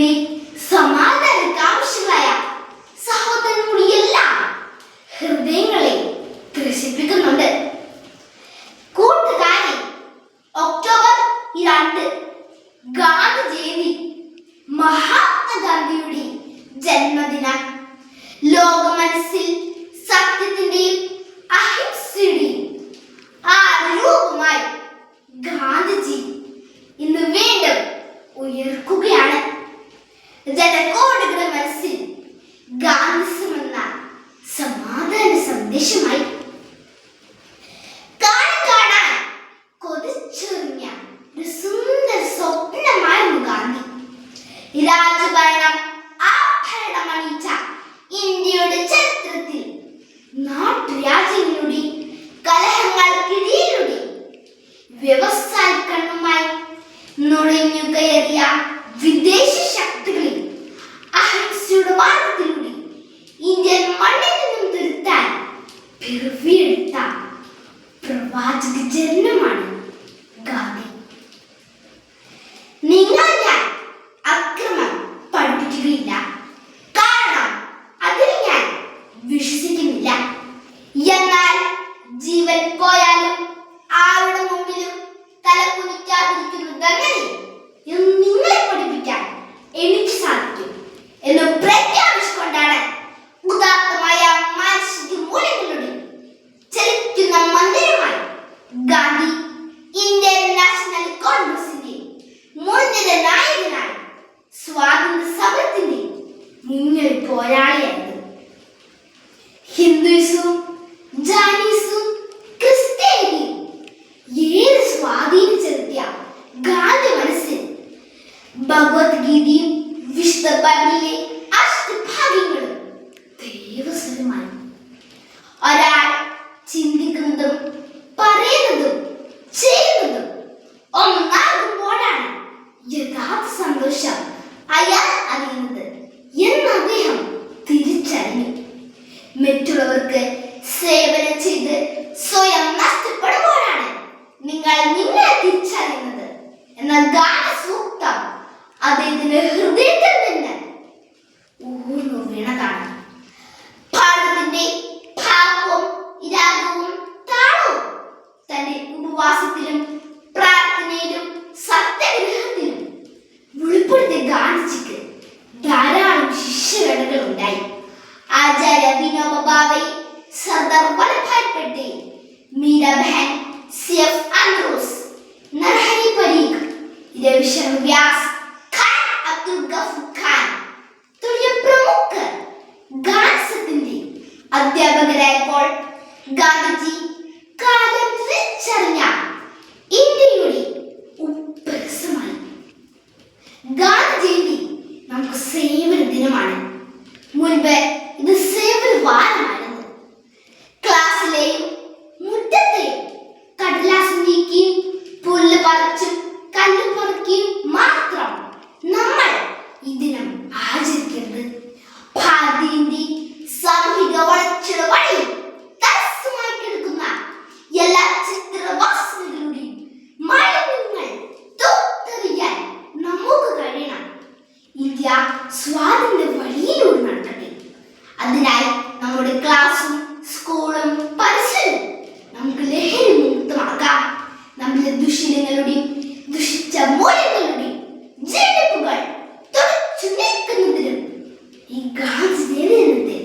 ലോകത്തിലെ സമാധാനത്തിന് ആവശ്യങ്ങളായ സഹോദരങ്ങളെല്ലാം ഹൃദയങ്ങളെ ത്രസിപ്പിക്കുന്നുണ്ട്. കൂട്ടുകാരി ഒക്ടോബർ രണ്ട് ഗാന്ധി ജയന്തി മഹാത്മാഗാന്ധിയുടെ ജന്മദിനം. ലോക വ്യവസായിക്കണ്ണുമായി നുഴഞ്ഞു കയറിയ വിദേശ ശക്തികളിൽ അഹിംസയുടെ മാർഗത്തിലൂടെ ഇന്ത്യൻ മണ്ണിൽ നിന്നും തുരുത്താൻ പിറവിയെടുത്ത പ്രവാചക ജന്മമാണ് ഗാന്ധി. നിങ്ങൾ ഞാൻ അക്രമം പഠിപ്പിക്കുകയില്ല. കാരണം അതിൽ ഞാൻ വിശ്വസിക്കുന്നില്ല. എന്നാൽ ജീവൻ പോയാലും ഭഗവത്ഗീതയും വിശുദ്ധ ബൈബിളിലെ അഷ്ടഭാഗ്യങ്ങളും ദൈവസ്വരമായി. ഒരാൾ ചിന്തിക്കുന്നതും പറയുന്നതും ചെയ്യുന്നതും ഒന്നാകുമ്പോഴാണ് യഥാർത്ഥ സന്തോഷം അയാൾ അറിയുന്നത് എന്ന് അദ്ദേഹം തിരിച്ചറിഞ്ഞു. മറ്റുള്ളവർക്ക് വീണതാണ്. ഭാരതത്തിന്റെ ഭാവവും ഇരാഗവും താളവും തന്റെ ഉപവാസത്തിലും പ്രാർത്ഥനയിലും സത്യഗ്രഹത്തിലും വെളിപ്പെടുത്തിയ ഗാന്ധിജിക്ക് ധാരാളം ശിഷ്യഗണങ്ങൾ ഉണ്ടായി. Acharya Vinoba Bhave Sardar Vallabhbhai Mirabehn C F Andrews Narhari Parikh Ravishankar Vyas ഗാന്ധിസത്തിന്റെ Gandhiji ఈ గాజు దేవేనంతే